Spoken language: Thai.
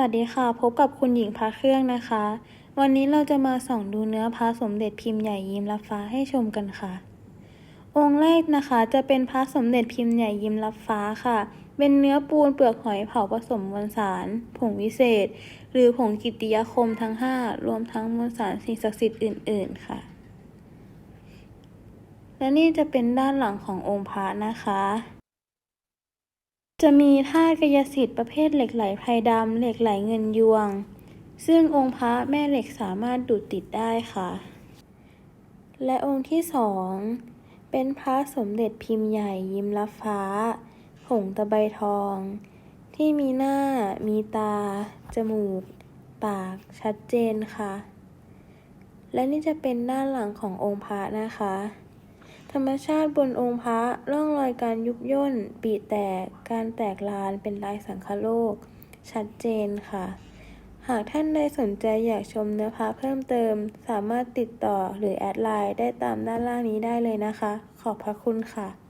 วัสดีค่ะ พบกับคุณหญิงพระเครื่องนะคะ วันนี้เราจะมาส่องดูเนื้อพระสมเด็จพิมพ์ใหญ่ยิ้มรับฟ้าให้ชมกันค่ะ องค์แรกนะคะจะเป็นพระสมเด็จพิมพ์ใหญ่ยิ้มรับฟ้าค่ะ เป็นเนื้อปูนเปลือกหอยเผาผสมมวลสาร ผงวิเศษ หรือผงกิติยาคมทั้ง 5 รวมทั้งมวลสารสิ่งศักดิ์สิทธิ์อื่น ๆ ค่ะ และนี่จะเป็นด้านหลังขององค์พระนะคะ จะมีธาตุกายสิทธิ์ประเภทเหล็กไหลไพรดำเหล็กไหลเงินยวง ซึ่งองค์พระแม่เหล็กสามารถดูดติดได้ค่ะ และองค์ที่สองเป็นพระสมเด็จพิมพ์ใหญ่ยิ้มรับฟ้า ผงตะไบทอง ที่มีหน้า มีตา จมูก ปาก ชัดเจนค่ะ และนี่จะเป็นด้านหลังขององค์พระนะคะ ธรรมชาติบนองค์พระร่องรอยการยุบย่น ปีแตก การแตกลานเป็นลายสังคโลก ชัดเจนค่ะ หากท่านใดสนใจอยากชมเนื้อพระเพิ่มเติม สามารถติดต่อหรือแอดไลน์ได้ตามด้านล่างนี้ได้เลยนะคะ ขอบพระคุณค่ะ